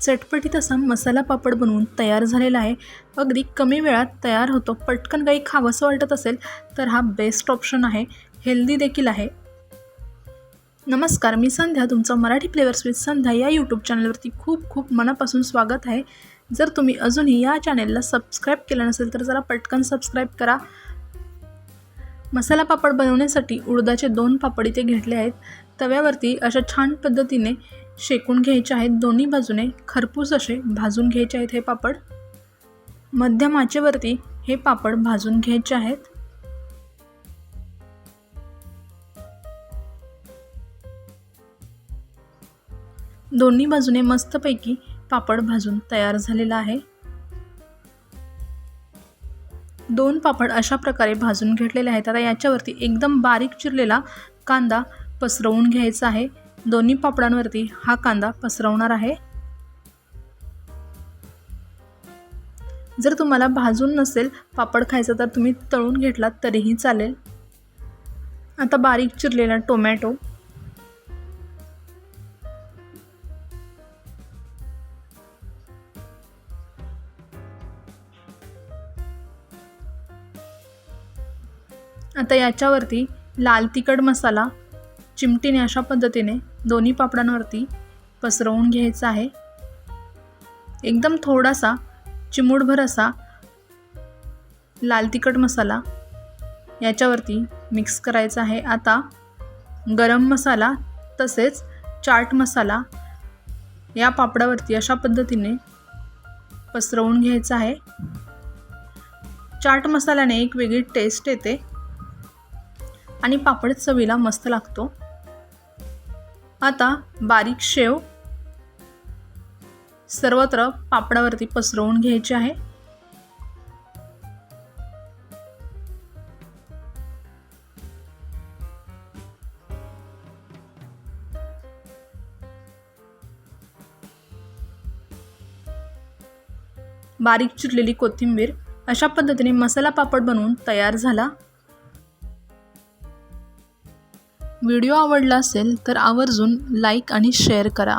चटपटीत असा मसाला पापड बनवून तयार झालेला आहे. अगदी कमी वेळात तयार होतो. पटकन काही खावंसं वाटत असेल तर हा बेस्ट ऑप्शन आहे. हेल्दी देखील आहे. नमस्कार मी संध्या. तुमचं मराठी फ्लेवर्स विथ संध्या या यूट्यूब चॅनलवरती खूप खूप मनापासून स्वागत आहे. जर तुम्ही अजूनही या चॅनेलला सबस्क्राईब केलं नसेल तर जरा पटकन सबस्क्राईब करा. मसाला पापड बनवण्यासाठी उडदाचे दोन पापड इथे घेतले आहेत. तव्यावरती अशा छान पद्धतीने शेकून घ्यायचे आहेत दोन्ही बाजूने खरपूस असे भाजून घ्यायचे आहेत हे पापड. मध्यम आचेवरती हे पापड भाजून घ्यायचे आहेत. दोन्ही बाजूने मस्तपैकी पापड भाजून तयार झालेला आहे. दोन पापड अशा प्रकारे भाजून घेतलेले आहेत. आता याच्यावरती एकदम बारीक चिरलेला कांदा पसरवून घ्यायचा आहे. दोन्ही पापडांवरती हा कांदा पसरवणार आहे. जर तुम्हाला भाजून नसेल पापड खायचा तर तुम्ही तळून घेतलात तरीही चालेल. आता बारीक चिरलेला टोमॅटो. आता याच्यावरती लाल तिखट मसाला चिमटीने अशा पद्धतीने दोन्ही पापडांवरती पसरवून घ्यायचा आहे. एकदम थोडासा चिमूटभर असा लाल तिखट मसाला याच्यावरती मिक्स करायचा आहे. आता गरम मसाला तसेच चाट मसाला या पापडावरती अशा पद्धतीने पसरवून घ्यायचा आहे. चाट मसाल्याने एक वेगळी टेस्ट येते आणि पापड चवीला मस्त लागतो. आता बारीक शेव सर्वत्र पापडावरती पसरवून घ्यायचे आहे. बारीक चिरलेली कोथिंबीर अशा पद्धतीने मसाला पापड बनवून तयार झाला. व्हिडिओ आवडला असेल तर आवर्जून लाईक आणि शेअर करा.